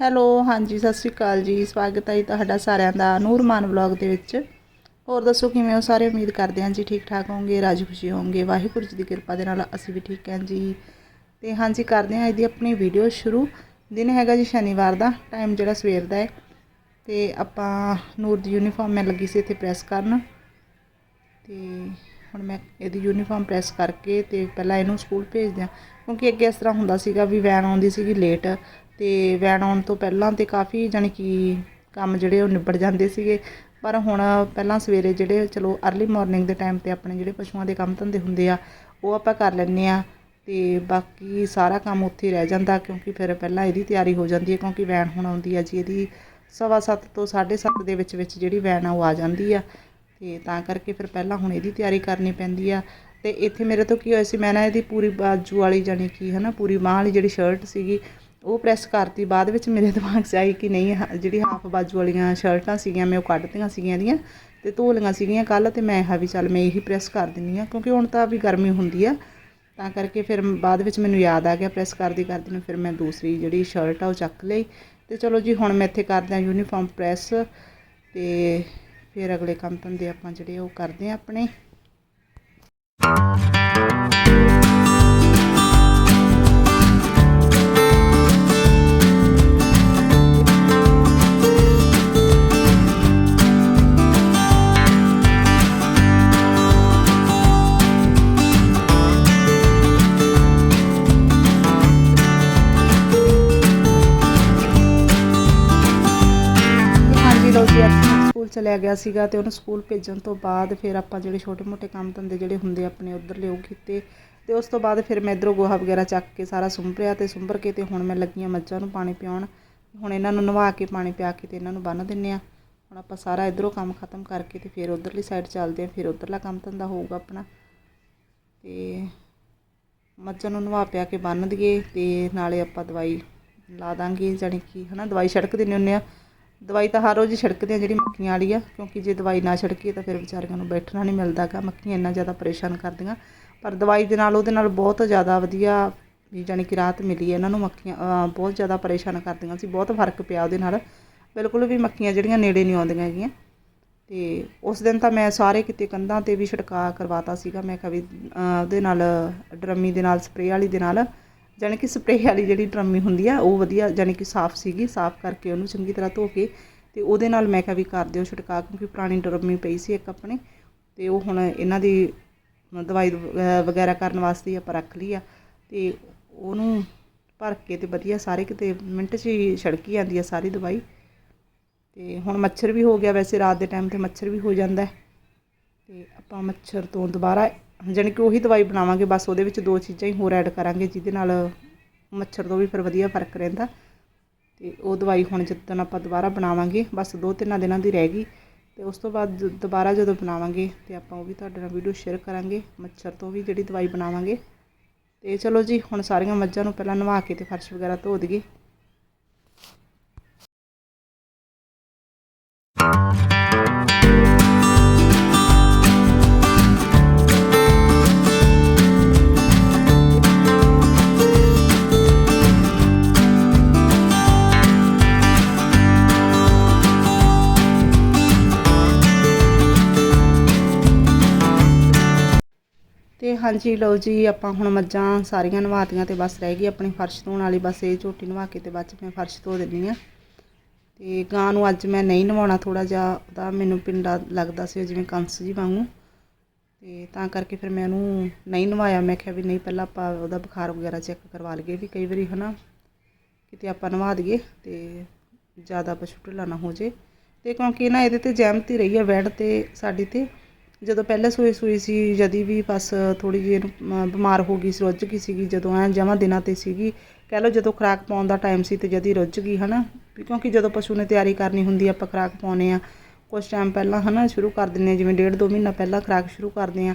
Hello, ਹਾਂਜੀ, ਸਤਿ ਸ਼੍ਰੀ ਅਕਾਲ ਜੀ। ਸਵਾਗਤ ਹੈ ਜੀ ਤੁਹਾਡਾ ਸਾਰਿਆਂ ਦਾ ਨੂਰਮਾਨ ਵਲੌਗ ਦੇ ਵਿੱਚ। ਹੋਰ ਦੱਸੋ, ਕਿਵੇਂ ਹੋ? ਸਾਰੇ ਉਮੀਦ ਕਰਦੇ ਹਾਂ ਜੀ ਠੀਕ ਠਾਕ ਹੋਵੋਗੇ ਰਾਜੀ ਖੁਸ਼ੀ ਹੋਵੋਗੇ ਵਾਹਿਗੁਰੂ ਜੀ ਦੀ ਕਿਰਪਾ ਦੇ ਨਾਲ ਅਸੀਂ ਵੀ ਠੀਕ ਹਾਂ ਜੀ। ਤੇ ਹਾਂਜੀ, ਕਰਦੇ ਹਾਂ ਇਹਦੀ ਆਪਣੀ ਵੀਡੀਓ ਸ਼ੁਰੂ। ਦਿਨ ਹੈਗਾ ਜੀ ਸ਼ਨੀਵਾਰ ਦਾ ਟਾਈਮ ਜਿਹੜਾ ਸਵੇਰ ਦਾ ਹੈ। ਤੇ ਆਪਾਂ ਨੂਰ ਦੀ ਯੂਨੀਫਾਰਮ ਮੈਂ ਲੱਗੀ ਸੀ ਇੱਥੇ ਪ੍ਰੈਸ ਕਰਨ। ਤੇ ਹੁਣ ਮੈਂ ਇਹਦੀ ਯੂਨੀਫਾਰਮ ਪ੍ਰੈਸ ਕਰਕੇ ਤੇ ਪਹਿਲਾਂ ਇਹਨੂੰ ਸਕੂਲ ਭੇਜ ਦਿਆਂ ਕਿਉਂਕਿ ਅੱਗੇ ਇਸ ਤਰ੍ਹਾਂ ਹੁੰਦਾ ਸੀਗਾ ਵੀ ਵੈਨ ਆਉਂਦੀ ਸੀਗੀ ਲੇਟ ਅਤੇ ਵੈਨ ਆਉਣ ਤੋਂ ਪਹਿਲਾਂ ਤਾਂ ਕਾਫੀ ਜਾਣੀ ਕਿ ਕੰਮ ਜਿਹੜੇ ਉਹ ਨਿਬੜ ਜਾਂਦੇ ਸੀਗੇ। ਪਰ ਹੁਣ ਪਹਿਲਾਂ ਸਵੇਰੇ ਜਿਹੜੇ ਚਲੋ ਅਰਲੀ ਮਾਰਨਿੰਗ ਦੇ ਟਾਈਮ ਤੇ ਆਪਣੇ ਜਿਹੜੇ ਪਸ਼ੂਆਂ ਦੇ ਕੰਮ ਧੰਦੇ ਹੁੰਦੇ ਆ, ਉਹ ਆਪਾਂ ਕਰ ਲੈਂਦੇ ਆ। ਅਤੇ ਬਾਕੀ ਸਾਰਾ ਕੰਮ ਉੱਥੇ ਰਹਿ ਜਾਂਦਾ ਕਿਉਂਕਿ ਫਿਰ ਪਹਿਲਾਂ ਇਹਦੀ ਤਿਆਰੀ ਹੋ ਜਾਂਦੀ ਹੈ ਕਿਉਂਕਿ ਵੈਨ ਹੁਣ ਆਉਂਦੀ ਆ ਜੀ ਇਹਦੀ ਸਵਾ ਸੱਤ ਤੋਂ 7:30 ਦੇ ਵਿੱਚ ਵਿੱਚ ਜਿਹੜੀ ਵੈਨ ਆ ਉਹ ਆ ਜਾਂਦੀ ਆ। ਤੇ ਤਾਂ ਕਰਕੇ ਫਿਰ ਪਹਿਲਾਂ ਹੁਣ ਇਹਦੀ ਤਿਆਰੀ ਕਰਨੀ ਪੈਂਦੀ ਆ। ਤੇ ਇੱਥੇ ਮੇਰੇ ਤੋਂ ਕੀ ਹੋਇਆ ਸੀ, ਮੈਂ ਨਾ ਇਹਦੀ ਪੂਰੀ ਬਾਜੂ ਵਾਲੀ ਜਾਣੀ ਕਿ ਹਨਾ, ਪੂਰੀ ਬਾਂਹ ਵਾਲੀ ਜਿਹੜੀ ਸ਼ਰਟ ਸੀਗੀ ਉਹ ਪ੍ਰੈਸ ਕਰਤੀ, ਬਾਅਦ ਵਿੱਚ ਮੇਰੇ ਦਿਮਾਗ 'ਚ ਆਈ ਕਿ ਨਹੀਂ ਜਿਹੜੀ ਹਾਫ ਬਾਜੂ ਵਾਲੀਆਂ ਸ਼ਰਟਾਂ ਸੀਗੀਆਂ, ਮੈਂ ਉਹ ਕੱਢਤੀਆਂ ਸੀਗੀਆਂ ਇਹਦੀਆਂ ਤੇ ਧੋ ਲਈਆਂ ਸੀਗੀਆਂ ਕੱਲ ਤੇ ਮੈਂ ਕਿਹਾ ਵੀ ਚੱਲ ਮੈਂ ਇਹੀ ਪ੍ਰੈਸ ਕਰ ਦਿੰਨੀ ਆ ਕਿਉਂਕਿ ਹੁਣ ਤਾਂ ਵੀ ਗਰਮੀ ਹੁੰਦੀ ਆ। ਤਾਂ ਕਰਕੇ ਫਿਰ ਬਾਅਦ ਵਿੱਚ ਮੈਨੂੰ ਯਾਦ ਆ ਗਿਆ ਪ੍ਰੈਸ ਕਰਦੀ ਕਰਦੀ ਨੂੰ, ਫਿਰ ਮੈਂ ਦੂਸਰੀ ਜਿਹੜੀ ਸ਼ਰਟ ਆ ਉਹ ਚੱਕ ਲਈ ਤੇ ਚਲੋ ਜੀ ਹੁਣ ਮੈਂ ਇੱਥੇ ਕਰਦੇ ਆ ਯੂਨੀਫਾਰਮ ਪ੍ਰੈਸ ਤੇ ਫਿਰ ਅਗਲੇ ਕੰਮ ਧੰਦੇ ਆਪਾਂ ਜਿਹੜੇ ਉਹ ਕਰਦੇ ਆ ਆਪਣੇ। ਸਕੂਲ ਗਿਆ ਸੀਗਾ ਤੇ ਉਹਨੂੰ ਸਕੂਲ ਭੇਜਣ ਤੋਂ ਬਾਅਦ ਫਿਰ ਆਪਾਂ ਜਿਹੜੇ ਛੋਟੇ-ਮੋਟੇ ਕੰਮ ਧੰਦੇ ਜਿਹੜੇ ਹੁੰਦੇ ਆਪਣੇ ਉਧਰਲੇ ਉਹ ਕੀਤੇ। ਤੇ ਉਸ ਤੋਂ ਬਾਅਦ ਫਿਰ ਮੈਂ ਇਧਰੋਂ ਗੋਹਾ ਵਗੈਰਾ ਚੱਕ ਕੇ ਸਾਰਾ ਸੁੰਭਰਿਆ ਤੇ ਸੁੰਭਰ ਕੇ ਤੇ ਹੁਣ ਮੈਂ ਲੱਗੀਆਂ ਮੱਝਾਂ ਨੂੰ ਪਾਣੀ ਪਿਆਉਣ। ਹੁਣ ਇਹਨਾਂ ਨੂੰ ਨਵਾ ਕੇ ਪਾਣੀ ਪਿਆ ਕੇ ਤੇ ਇਹਨਾਂ ਨੂੰ ਬੰਨ੍ਹ ਦਿੰਨੇ ਆ। ਹੁਣ ਆਪਾਂ ਸਾਰਾ ਇਧਰੋਂ ਕੰਮ ਖਤਮ ਕਰਕੇ ਤੇ ਫਿਰ ਉਧਰਲੀ ਸਾਈਡ ਚੱਲਦੇ ਆ, ਫਿਰ ਉਧਰਲਾ ਕੰਮ ਧੰਦਾ ਹੋਊਗਾ ਆਪਣਾ। ਤੇ ਮੱਝਾਂ ਨੂੰ ਨਵਾ ਪਿਆ ਕੇ ਬੰਨ੍ਹ ਦਈਏ ਤੇ ਨਾਲੇ ਆਪਾਂ ਦਵਾਈ ਲਾ ਦਾਂਗੇ, ਜਾਣੀ ਕਿ ਹਨਾ ਦਵਾਈ ਛੜਕ ਦਿੰਦੇ ਹੁੰਦੇ ਆ। ਦਵਾਈ ਤਾਂ ਹਰ ਰੋਜ਼ ਹੀ ਛਿੜਕਦੇ ਆ ਜਿਹੜੀ ਮੱਖੀਆਂ ਵਾਲੀ ਆ, ਕਿਉਂਕਿ ਜੇ ਦਵਾਈ ਨਾ ਛਿੜਕੀਏ ਤਾਂ ਫਿਰ ਵਿਚਾਰੀਆਂ ਨੂੰ ਬੈਠਣਾ ਨਹੀਂ ਮਿਲਦਾ ਗਾ। ਮੱਖੀਆਂ ਇੰਨਾ ਜ਼ਿਆਦਾ ਪਰੇਸ਼ਾਨ ਕਰਦੀਆਂ। ਪਰ ਦਵਾਈ ਦੇ ਨਾਲ, ਉਹਦੇ ਨਾਲ ਬਹੁਤ ਜ਼ਿਆਦਾ ਵਧੀਆ ਵੀ ਜਾਣੀ ਕਿ ਰਾਹਤ ਮਿਲੀ ਹੈ। ਇਹਨਾਂ ਨੂੰ ਮੱਖੀਆਂ, ਅਹ, ਬਹੁਤ ਜ਼ਿਆਦਾ ਪਰੇਸ਼ਾਨ ਕਰਦੀਆਂ ਸੀ। ਬਹੁਤ ਫ਼ਰਕ ਪਿਆ ਉਹਦੇ ਨਾਲ। ਬਿਲਕੁਲ ਵੀ ਮੱਖੀਆਂ ਜਿਹੜੀਆਂ ਨੇੜੇ ਨਹੀਂ ਆਉਂਦੀਆਂ ਹੈਗੀਆਂ। ਤੇ ਉਸ ਦਿਨ ਤਾਂ ਮੈਂ ਸਾਰੇ ਕਿਤੇ ਕੰਧਾਂ ਤੇ ਵੀ ਛਿੜਕਾਅ ਕਰਵਾਤਾ ਸੀਗਾ। ਮੈਂ ਕਿਹਾ ਵੀ, ਅਹ, ਉਹਦੇ ਨਾਲ, ਡਰਮੀ ਦੇ ਨਾਲ, ਸਪਰੇਅ ਵਾਲੀ ਦੇ ਨਾਲ ਜਾਣੀ ਕਿ ਸਪਰੇਅ ਵਾਲੀ ਜਿਹੜੀ ਡਰਮੀ ਹੁੰਦੀ ਆ, ਉਹ ਵਧੀਆ ਜਾਣੀ ਕਿ ਸਾਫ਼ ਸੀਗੀ, ਸਾਫ਼ ਕਰਕੇ ਉਹਨੂੰ ਚੰਗੀ ਤਰ੍ਹਾਂ ਧੋ ਕੇ ਤੇ ਉਹਦੇ ਨਾਲ ਮੈਂ ਕਿਹਾ ਵੀ ਕਰ ਦਿਓ ਛਿੜਕਾ ਕਿਉਂਕਿ ਪੁਰਾਣੀ ਡਰਮੀ ਪਈ ਸੀ ਇੱਕ ਆਪਣੇ ਤੇ ਉਹ ਹੁਣ ਇਹਨਾਂ ਦੀ ਦਵਾਈ ਵਗੈਰਾ ਕਰਨ ਵਾਸਤੇ ਆਪਾਂ ਰੱਖ ਲਈ ਆ ਤੇ ਉਹਨੂੰ ਭਰ ਕੇ ਤੇ ਵਧੀਆ ਸਾਰੇ ਕਿਤੇ ਮਿੰਟ 'ਚ ਹੀ ਛਿੜਕੀ ਜਾਂਦੀ ਆ ਸਾਰੀ ਦਵਾਈ ਤੇ ਹੁਣ ਮੱਛਰ ਵੀ ਹੋ ਗਿਆ ਵੈਸੇ ਰਾਤ ਦੇ ਟਾਈਮ ਤੇ ਮੱਛਰ ਵੀ ਹੋ ਜਾਂਦਾ ਹੈ ਤੇ ਆਪਾਂ ਮੱਛਰ ਤੋਂ ਦੁਬਾਰਾ ਜਾਣੀ ਕਿ ਉਹੀ ਦਵਾਈ ਬਣਾਵਾਂਗੇ, ਬਸ ਉਹਦੇ ਵਿੱਚ ਦੋ ਚੀਜ਼ਾਂ ਹੀ ਹੋਰ ਐਡ ਕਰਾਂਗੇ, ਜਿਹਦੇ ਨਾਲ ਮੱਛਰ ਤੋਂ ਵੀ ਫਿਰ ਵਧੀਆ ਫ਼ਰਕ ਰਹਿੰਦਾ। ਤੇ ਉਹ ਦਵਾਈ ਹੁਣ ਜਦੋਂ ਆਪਾਂ ਦੁਬਾਰਾ ਬਣਾਵਾਂਗੇ, ਬਸ ਦੋ ਤਿੰਨਾਂ ਦਿਨਾਂ ਦੀ ਰਹਿ ਗਈ। ਤੇ ਉਸ ਤੋਂ ਬਾਅਦ ਦੁਬਾਰਾ ਜਦੋਂ ਬਣਾਵਾਂਗੇ, ਤੇ ਆਪਾਂ ਉਹ ਵੀ ਤੁਹਾਡੇ ਨਾਲ ਵੀਡੀਓ ਸ਼ੇਅਰ ਕਰਾਂਗੇ, ਮੱਛਰ ਤੋਂ ਵੀ ਜਿਹੜੀ ਦਵਾਈ ਬਣਾਵਾਂਗੇ। ਤੇ ਚਲੋ ਜੀ, ਹੁਣ ਸਾਰੀਆਂ ਮੱਝਾਂ ਨੂੰ ਪਹਿਲਾਂ ਨਵਾ ਕੇ ਤੇ ਫਰਸ਼ ਵਗੈਰਾ ਧੋ ਦਈਏ। ਹਾਂਜੀ, ਲਓ ਜੀ, ਆਪਾਂ ਹੁਣ ਮੱਝਾਂ ਸਾਰੀਆਂ ਨਵਾਤੀਆਂ ਤੇ ਬਸ ਰਹਿ ਗਈ, ਆਪਣੀ ਫਰਸ਼ ਧੋਣ ਵਾਲੀ, ਬਸ ਇਹ ਝੋਟੀ ਨਵਾ ਕੇ ਤੇ ਬਾਅਦ ਚ ਮੈਂ ਫਰਸ਼ ਧੋ ਦਿੰਨੀ ਆ ਤੇ ਗਾਂ ਨੂੰ ਅੱਜ ਮੈਂ ਨਹੀਂ ਨਵਾਉਣਾ ਥੋੜਾ ਜਿਹਾ, ਉਹਦਾ ਮੈਨੂੰ ਪਿੰਡਾ ਲੱਗਦਾ ਸੀ ਜਿਵੇਂ ਕੰਸ ਜੀ ਵਾਂਗੂ। ਤੇ ਤਾਂ ਕਰਕੇ ਫਿਰ ਮੈਂ ਉਹਨੂੰ ਨਹੀਂ ਨਵਾਇਆ, ਮੈਂ ਕਿਹਾ ਵੀ ਨਹੀਂ, ਪਹਿਲਾਂ ਆਪਾਂ ਉਹਦਾ ਬੁਖਾਰ ਵਗੈਰਾ ਚੈੱਕ ਕਰਵਾ ਲਈਏ ਵੀ ਕਈ ਵਾਰੀ, ਹਨਾ, ਕਿਤੇ ਆਪਾਂ ਨਵਾ ਦਈਏ ਤੇ ਜ਼ਿਆਦਾ ਪਸ਼ੂ ਢਿੱਲਾ ਨਾ ਹੋ ਜੇ ਤੇ ਕਿਉਂਕਿ ਨਾ ਇਹਦੇ ਤੇ ਜਹਿਮਤ ਰਹੀ ਹੈ ਵੈੜ ਤੇ, ਸਾਡੀ ਤੇ। ਜਦੋਂ ਪਹਿਲਾਂ ਸੂਏ ਸੂਈ ਸੀ, ਜਦੀ ਵੀ ਬਸ ਥੋੜੀ ਜਿਹੀ ਇਹਨੂੰ ਬਿਮਾਰ ਹੋ ਗਈ ਸੀ, ਰੁੱਝ ਗਈ ਸੀਗੀ, ਜਦੋਂ ਐ ਜਮਾਂ ਦਿਨਾਂ ਤੇ ਸੀਗੀ, ਕਹਿ ਲਓ ਜਦੋਂ ਖੁਰਾਕ ਪਾਉਣ ਦਾ ਟਾਈਮ ਸੀ ਤੇ ਜਦੀ ਰੁੱਝ ਗਈ, ਹਨਾ? ਵੀ ਕਿਉਂਕਿ ਜਦੋਂ ਪਸ਼ੂ ਨੇ ਤਿਆਰੀ ਕਰਨੀ ਹੁੰਦੀ, ਆਪਾਂ ਖੁਰਾਕ ਪਾਉਨੇ ਆ ਕੁਝ ਟਾਈਮ ਪਹਿਲਾਂ, ਹਨਾ, ਸ਼ੁਰੂ ਕਰ ਦਿੰਨੇ ਆ ਜਿਵੇਂ ਡੇਢ ਦੋ ਮਹੀਨਾ ਪਹਿਲਾਂ ਖੁਰਾਕ ਸ਼ੁਰੂ ਕਰਦੇ ਆ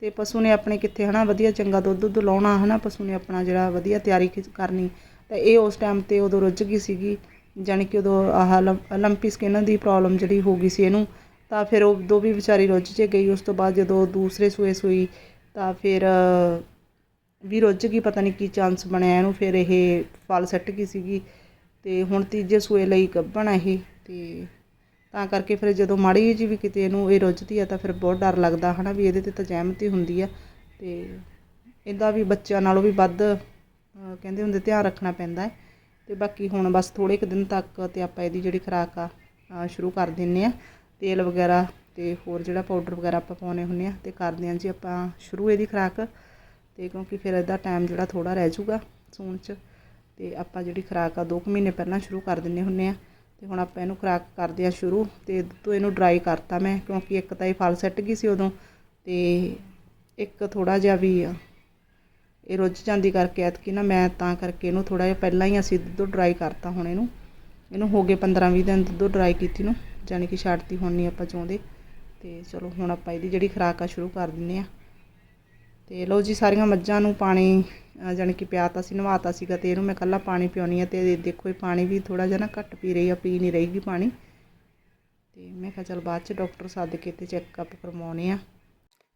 ਤੇ ਪਸ਼ੂ ਨੇ ਆਪਣੇ ਕਿੱਥੇ, ਹਨਾ, ਵਧੀਆ ਚੰਗਾ ਦੁੱਧ ਦੁੱਧ ਲਾਉਣਾ, ਹਨਾ, ਪਸ਼ੂ ਨੇ ਆਪਣਾ ਜਿਹੜਾ ਵਧੀਆ ਤਿਆਰੀ ਕੀ- ਕਰਨੀ। ਤਾਂ ਇਹ ਉਸ ਟਾਈਮ ਤੇ ਉਦੋਂ ਰੁੱਝ ਗਈ ਸੀਗੀ, ਜਾਣੀ ਕਿ ਉਦੋਂ ਆਹ ਲੰਪੀ ਸਕਿਨ ਦੀ ਪ੍ਰੋਬਲਮ ਜਿਹੜੀ ਹੋ ਗਈ ਸੀ ਇਹਨੂੰ। ਤਾਂ ਫਿਰ ਉਦੋਂ ਵੀ ਵਿਚਾਰੀ ਰੁੱਝ ਜੇ ਗਈ, ਉਸ ਤੋਂ ਬਾਅਦ ਜਦੋਂ ਦੂਸਰੇ ਸੂਏ ਸੂਈ, ਤਾਂ ਫਿਰ ਵੀ ਰੁੱਝ ਗਈ, ਪਤਾ ਨਹੀਂ ਕੀ ਚਾਂਸ ਬਣਿਆ ਇਹਨੂੰ, ਫਿਰ ਇਹ ਫਲ ਸੱਟ ਗਈ ਸੀਗੀ। ਤੇ ਹੁਣ ਤੀਜੇ ਸੂਏ ਲਈ ਗੱਭਣ ਇਹ, ਤੇ ਤਾਂ ਕਰਕੇ ਫਿਰ ਜਦੋਂ ਮਾੜੀ ਜਿਹੀ ਵੀ ਕਿਤੇ ਇਹਨੂੰ ਇਹ ਰੁੱਝਦੀ ਆ, ਤਾਂ ਫਿਰ ਬਹੁਤ ਡਰ ਲੱਗਦਾ, ਹਨਾ, ਵੀ ਇਹਦੇ ਤੇ ਤਾਂ ਜ਼ਹਿਮਤੀ ਹੁੰਦੀ ਆ। ਤੇ ਇਹਦਾ ਵੀ ਬੱਚਿਆਂ ਨਾਲੋਂ ਵੀ ਵੱਧ ਕਹਿੰਦੇ ਹੁੰਦੇ ਧਿਆਨ ਰੱਖਣਾ ਪੈਂਦਾ ਹੈ। ਤੇ ਬਾਕੀ ਹੁਣ ਬਸ ਥੋੜੇ ਕੁ ਦਿਨ ਤੱਕ ਤੇ ਆਪਾਂ ਇਹਦੀ ਜਿਹੜੀ ਖੁਰਾਕ ਆ ਸ਼ੁਰੂ ਕਰ ਦਿੰਨੇ ਆ। ਤੇਲ ਵਗੈਰਾ ਅਤੇ ਹੋਰ ਜਿਹੜਾ ਪਾਊਡਰ ਵਗੈਰਾ ਆਪਾਂ ਪਾਉਨੇ ਹੁੰਦੇ ਆ ਅਤੇ ਕਰਦੇ ਹਾਂ ਜੀ ਆਪਾਂ ਸ਼ੁਰੂ ਇਹਦੀ ਖੁਰਾਕ ਅਤੇ ਕਿਉਂਕਿ ਫਿਰ ਇਹਦਾ ਟਾਈਮ ਜਿਹੜਾ ਥੋੜਾ ਰਹਿ ਜਾਊਗਾ ਸੂਣ ਚ ਅਤੇ ਆਪਾਂ ਜਿਹੜੀ ਖੁਰਾਕ ਆ 2 ਮਹੀਨੇ ਪਹਿਲਾਂ ਸ਼ੁਰੂ ਕਰ ਦਿੰਨੇ ਹੁੰਨੇ ਆ ਅਤੇ ਹੁਣ ਆਪਾਂ ਇਹਨੂੰ ਖੁਰਾਕ ਕਰਦੇ ਆ ਸ਼ੁਰੂ ਅਤੇ ਤੋਂ ਇਹਨੂੰ ਡਰਾਈ ਕਰਤਾ ਮੈਂ ਕਿਉਂਕਿ ਇੱਕ ਤਾਂ ਇਹ ਫਲ ਸੱਟ ਗਈ ਸੀ ਉਦੋਂ ਅਤੇ ਇੱਕ ਥੋੜਾ ਜਿਹਾ ਵੀ ਇਹ ਰੁੱਝ ਜਾਂਦੀ ਕਰਕੇ ਐਤਕੀ ਨਾ ਮੈਂ ਤਾਂ ਕਰਕੇ ਇਹਨੂੰ ਥੋੜਾ ਜਿਹਾ ਪਹਿਲਾਂ ਹੀ ਅਸੀਂ ਦੁੱਧ ਡਰਾਈ ਕਰਤਾ ਹੁਣ ਇਹਨੂੰ। ਇਹਨੂੰ ਹੋ ਗਏ 15 20 ਦਿਨ ਦੁੱਧ ਡਰਾਈ ਕੀਤੀ ਨੂੰ। ਜਾਣੀ ਕਿ ਛੱਡਤੀ ਹੁਣ ਨਹੀਂ ਆਪਾਂ ਚਾਹੁੰਦੇ। ਤੇ ਚਲੋ ਹੁਣ ਆਪਾਂ ਇਹਦੀ ਜਿਹੜੀ ਖੁਰਾਕ ਆ ਸ਼ੁਰੂ ਕਰ ਦਿੰਨੇ ਆ। ਤੇ ਲਓ ਜੀ, ਸਾਰੀਆਂ ਮੱਝਾਂ ਨੂੰ ਪਾਣੀ, ਅਹ ਜਾਣੀ ਕਿ ਪਿਆਤਾ ਸੀ, ਨਵਾਤਾ ਸੀਗਾ ਤੇ ਇਹਨੂੰ ਮੈਂ ਕੱਲਾ ਪਾਣੀ ਪਿਉਣੀ ਆ ਤੇ ਦੇਖੋ ਇਹ ਪਾਣੀ ਵੀ ਥੋੜਾ ਜਿਹਾ ਨਾ ਘੱਟ ਪੀ ਰਹੀ ਆ, ਪੀ ਨਹੀਂ ਰਹੀਗੀ ਪਾਣੀ। ਤੇ ਮੈਂ ਕਿਹਾ ਚਲ ਬਾਅਦ ਚ ਡਾਕਟਰ ਸੱਦ ਕੇ ਤੇ ਚੈੱਕਅਪ ਕਰਵਾਉਣੇ ਆ।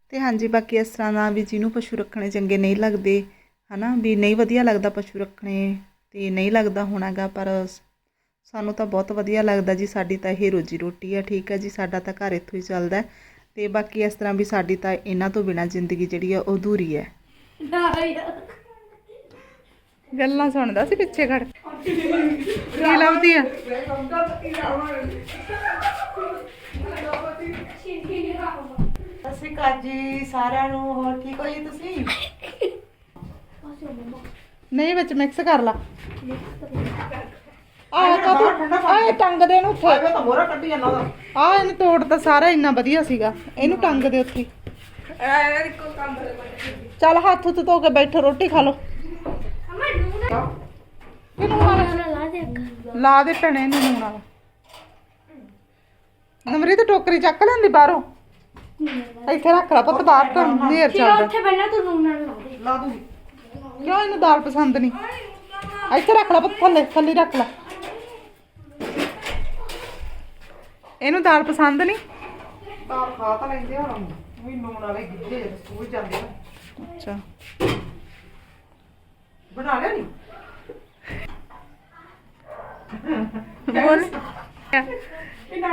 ਤੇ ਹਾਂਜੀ, ਬਾਕੀ ਇਸ ਤਰ੍ਹਾਂ ਦਾ ਵੀ ਜਿਹਨੂੰ ਪਸ਼ੂ ਰੱਖਣੇ ਚੰਗੇ ਨਹੀਂ ਲੱਗਦੇ, ਹਨਾ, ਵੀ ਨਹੀਂ ਵਧੀਆ ਲੱਗਦਾ ਪਸ਼ੂ ਰੱਖਣੇ ਤੇ ਨਹੀਂ ਲੱਗਦਾ ਹੋਣਾਗਾ ਪਰ ਸਾਨੂੰ ਤਾਂ ਬਹੁਤ ਵਧੀਆ ਲੱਗਦਾ ਜੀ ਸਾਡੀ ਤਾਂ ਇਹ ਰੋਜੀ ਰੋਟੀ ਆ ਠੀਕ ਹੈ ਜੀ ਸਾਡਾ ਤਾਂ ਘਰ ਇੱਥੋਂ ਹੀ ਚੱਲਦਾ। ਤੇ ਬਾਕੀ ਇਸ ਤਰ੍ਹਾਂ ਵੀ ਸਾਡੀ ਤਾਂ ਇਹਨਾਂ ਤੋਂ ਬਿਨਾ ਜ਼ਿੰਦਗੀ ਜਿਹੜੀ ਆ ਉਹ ਅਧੂਰੀ ਹੈ। ਗੱਲਾਂ ਸੁਣਦਾ ਸੀ ਪਿੱਛੇ ਖੜ ਕੀ। ਲੱਭਦੀ ਆ? ਜੀ ਸਾਰਿਆਂ ਨੂੰ ਹੋਰ ਠੀਕ ਹੋ ਜੀ ਤੁਸੀਂ? ਨਹੀਂ ਵਿੱਚ ਮਿਕਸ ਕਰ ਲਾ। ਆ ਕਾ ਆ ਟੰਗ ਦੇ ਨੂੰ ਉੱਥੇ। ਮੈਂ ਤਾਂ ਮੋਰਾ ਕੱਢੀ ਜਾਂਦਾ ਉਹਦਾ। ਆ ਇਹਨੂੰ ਤੋੜ ਤਾਂ ਸਾਰਾ ਇੰਨਾ ਵਧੀਆ ਸੀਗਾ। ਇਹਨੂੰ ਟੰਗ ਦੇ ਉੱਥੇ। ਚੱਲ ਹੱਥ ਉੱਤੇ ਧੋ ਕੇ ਬੈਠੋ ਰੋਟੀ ਖਾ ਲਓ। ਇਹਨੂੰ ਲਾ ਦੇ ਭੈਣੇ ਇਹਨੂੰ ਨੂਣ ਵਾਲਾ। ਨਮਰੀਤ ਟੋਕਰੀ ਚੱਕ ਲੈਂਦੀ ਬਾਹਰੋਂ। ਇੱਥੇ ਰੱਖ ਲਾ ਪੁੱਤ ਬਾਹਰ ਤਾਂ ਨੇਰ ਚੱਲਦਾ। ਉੱਥੇ ਬੈਠਣਾ ਤੂੰ ਨੂਨ ਨਾਲ ਲਾ ਦੇ। ਲਾ ਦੂੰਗੀ। ਕਿਉਂ ਇਹਨੂੰ ਦਾਲ ਪਸੰਦ ਨਹੀਂ? ਇੱਥੇ ਰੱਖ ਲਾ ਪੁੱਤ ਥੱਲੇ ਥੱਲੇ ਰੱਖ ਲਾ। ਇਹਨੂੰ ਦਾਲ ਪਸੰਦ ਨਹੀਂ? ਤਾਂ ਖਾ ਤਾਂ ਲੈਂਦੇ ਹੁਣ। ਵੀ ਨੂਣ ਵਾਲੇ ਜਿਹੇ ਸਕੂਲ ਜਾਂਦੇ ਆ। ਅੱਛਾ। ਬਣਾ ਲਿਆ ਨਹੀਂ ਬੋਲ।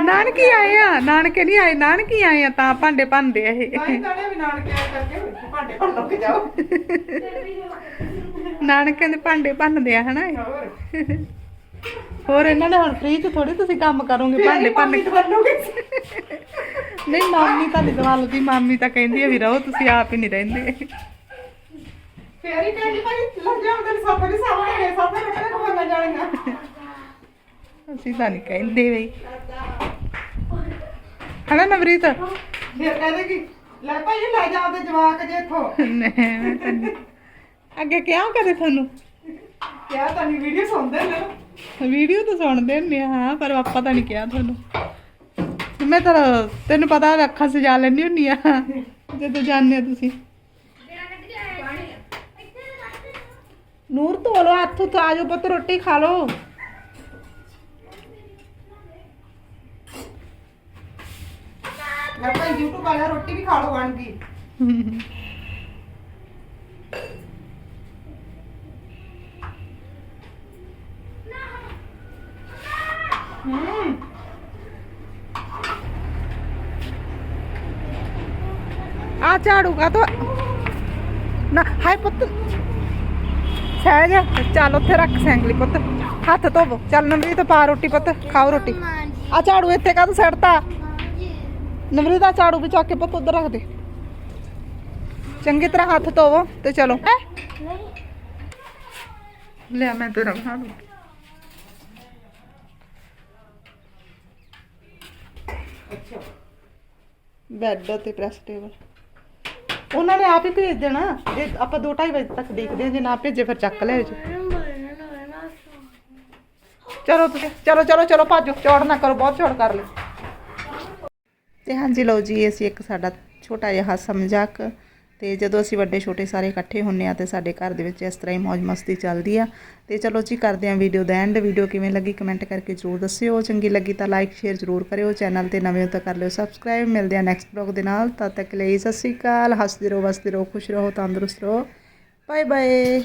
ਨਾਨਕੀ ਆਏ ਆ ਨਾਨਕੇ ਨਹੀਂ ਆਏ ਨਾਨਕੀ ਆਏ ਆ ਤਾਂ ਭਾਂਡੇ ਭੰਦੇ ਆ ਇਹ। ਨਾਨਕੇ ਆਇਆ ਕਰਕੇ ਭਾਂਡੇ ਭੰਨ ਕੇ ਜਾਓ। ਨਾਨਕਿਆਂ ਦੇ ਭਾਂਡੇ ਭੰਨਦੇ ਆ ਹਨਾ ਇਹ? ਹੋਰ ਇਹਨਾਂ ਨੇ ਹੁਣ ਫ੍ਰੀ ਚ ਥੋੜੀ ਤੁਸੀਂ ਕੰਮ ਕਰੋਗੇ ਭਾਂਡੇ ਬਣੋਗੇ ਨਹੀਂ ਮਾਮੀ ਤਾਂ ਨਹੀਂ ਦਵਾਲ ਦੀ ਮਾਮੀ ਤਾਂ ਕਹਿੰਦੀ ਆ ਵੀ ਰਹੋ ਤੁਸੀਂ ਆਪ ਹੀ ਨਹੀਂ ਰਹਿੰਦੇ। ਫੇਰ ਹੀ ਕਹਿੰਦੀ ਭਾਈ ਲੱਗ ਜਾਉਂਦੇ ਸਭ ਦੇ ਸਾਹਮਣੇ ਸਭ ਦੇ ਕਿਹੜੇ ਖਵਾਣਾ ਜਾਣਗਾ ਅਸੀਂ ਤਾਂ ਨਹੀਂ ਕਹਿੰਦੇ ਬਈ। ਹਨਾ ਨਵਰੀਤ? ਫੇਰ ਕਹਿੰਦੇ ਕਿ ਲੈ ਭਾਈ ਲੈ ਜਾ ਉਹਦੇ ਜਵਾਕ ਜੇ ਇੱਥੋਂ। ਨਹੀਂ ਮੈਂ ਤਾਂ ਅੱਗੇ ਕਿਹਾ ਕਰੇ ਤੁਹਾਨੂੰ? ਕਿਹਾ ਤਾਂ ਨਹੀਂ ਵੀਡੀਓ ਸੁਣਦੇ ਨੇ। ਵੀਡੀਓ ਤਾਂ ਸੁਣਦੇ ਹੁੰਦੇ ਆ ਹਾਂ ਪਰ ਆਪਾਂ ਤਾਂ ਨਹੀਂ ਕਿਹਾ ਤੁਹਾਨੂੰ। ਮੈਂ ਤਾਂ ਤੈਨੂੰ ਪਤਾ ਅੱਖਾਂ ਸਜਾ ਲੈਣੀ ਹੁੰਨੀ ਆ ਜਦੋਂ ਆ ਤੁਸੀਂ। ਨੂਰ ਧੋ ਲੋ ਹੱਥ ਉੱਤੇ ਆ ਜਾਓ ਪੁੱਤ ਰੋਟੀ ਖਾ ਲੋ ਲੈ ਭਾਈ YouTube ਵਾਲਾ ਰੋਟੀ ਵੀ ਖਾ ਲਓ ਬਣ ਗਈ ਆ ਝਾੜੂ ਕਾ ਤੋ। ਨਾ ਹਾਏ ਪੁੱਤ। ਸਹਿਜ ਚੱਲ ਉੱਥੇ ਰੱਖ ਸੈਂਗਲੀ ਪੁੱਤ। ਹੱਥ ਧੋਵੋ। ਚੱਲ ਨਮਰੀਤ ਪਾ ਰੋਟੀ ਪੁੱਤ ਖਾਓ ਰੋਟੀ। ਆ ਝਾੜੂ ਇੱਥੇ ਕਾ ਤੂੰ ਸੜਤਾ ਨਮਰੀਤ ਆ ਝਾੜੂ ਵੀ ਚੱਕ ਕੇ ਪੁੱਤ ਉਧਰ ਰੱਖ ਦੇ। ਚੰਗੀ ਤਰ੍ਹਾਂ ਹੱਥ ਧੋਵੋ ਤੇ ਚਲੋ। ਹੈਂ? ਲੈ ਮੈਂ ਤੇਰਾ ਬਣਾ ਦੂੰ। ਬੈੱਡ ਤੇ ਪ੍ਰੈਸ ਟੇਬਲ ਉਹਨਾਂ ਨੇ ਆਪ ਹੀ ਭੇਜ ਦੇਣਾ। ਜੇ ਆਪਾਂ 2:30 ਵਜੇ ਤੱਕ ਦੇਖਦੇ ਹਾਂ, ਜੇ ਨਾ ਭੇਜੇ ਫਿਰ ਚੱਕ ਲੈ ਜੀ। ਚਲੋ ਤੁਸੀਂ, ਚਲੋ ਚਲੋ ਚਲੋ ਭਾਜੋ, ਚੌੜ ਨਾ ਕਰੋ, ਬਹੁਤ ਚੌੜ ਕਰ ਲਿਓ ਤੇ ਹਾਂਜੀ, ਲਓ ਜੀ ਅਸੀਂ ਇੱਕ ਸਾਡਾ ਛੋਟਾ ਜਿਹਾ ਹਾਸਾ ਮਜ਼ਾਕ ਤੇ ਜਦੋਂ ਅਸੀਂ ਵੱਡੇ ਛੋਟੇ ਸਾਰੇ ਇਕੱਠੇ ਹੁੰਨੇ ਆ ਤੇ ਸਾਡੇ ਘਰ ਦੇ ਵਿੱਚ ਇਸ ਤਰ੍ਹਾਂ ਹੀ ਮौज ਮਸਤੀ ਚੱਲਦੀ ਆ। ਤੇ ਚਲੋ ਜੀ ਕਰਦੇ ਆ ਵੀਡੀਓ ਦਾ ਐਂਡ ਵੀਡੀਓ ਕਿਵੇਂ ਲੱਗੀ ਕਮੈਂਟ ਕਰਕੇ ਜ਼ਰੂਰ ਦੱਸਿਓ। ਚੰਗੀ ਲੱਗੀ ਤਾਂ ਲਾਈਕ ਸ਼ੇਅਰ ਜ਼ਰੂਰ ਕਰਿਓ। ਚੈਨਲ ਤੇ ਨਵੇਂ ਹੋ ਤਾਂ ਕਰ ਲਿਓ ਸਬਸਕ੍ਰਾਈਬ ਮਿਲਦੇ ਆ ਨੈਕਸਟ ਬਲੌਗ ਦੇ ਨਾਲ। ਤਦ ਤੱਕ ਲਈ ਸਤਿ ਸ਼੍ਰੀ ਅਕਾਲ। ਹੱਸਦੇ ਰਹੋ, ਵਸਦੇ ਰਹੋ, ਖੁਸ਼ ਰਹੋ, ਤੰਦਰੁਸਤ ਰਹੋ। Bye bye